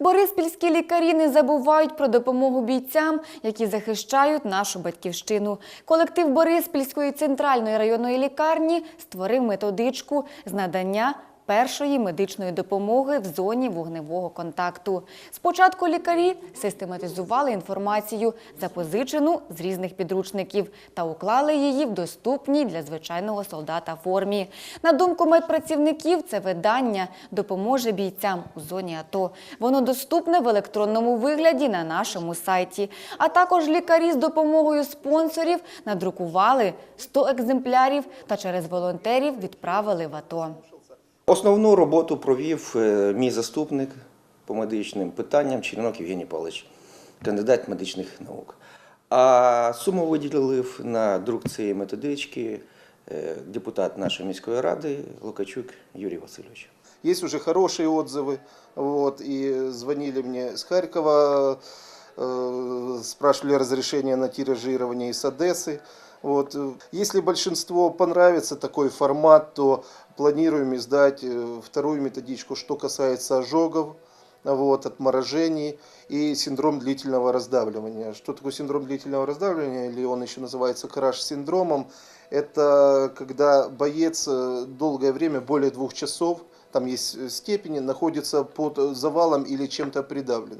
Бориспільські лікарі не забувають про допомогу бійцям, які захищають нашу батьківщину. Колектив Бориспільської центральної районної лікарні створив методичку з надання першої медичної допомоги в зоні вогневого контакту. Спочатку лікарі систематизували інформацію, запозичену з різних підручників, та уклали її в доступній для звичайного солдата формі. На думку медпрацівників, це видання допоможе бійцям у зоні АТО. Воно доступне в електронному вигляді на нашому сайті. А також лікарі з допомогою спонсорів надрукували 100 екземплярів та через волонтерів відправили в АТО. Основну роботу провів е, мій заступник по медичним питанням Чернок Євгеній Павлович, кандидат медичних наук. А суму виділив на друк цієї методички е, депутат нашої міської ради Лукачук Юрій Васильович. Есть уже хорошие отзывы, вот, и звонили мне с Харькова, э, спрашивали разрешение на тиражирование из Одессы. Вот. э, Если большинство понравится такой формат, то планируем издать э, вторую методичку, что касается ожогов, вот, отморожений и синдром длительного раздавливания. Что такое синдром длительного раздавливания, или он еще называется краш-синдромом? Это когда боец э, долгое время, более двух часов, там есть степени, находится под завалом или чем-то придавлен.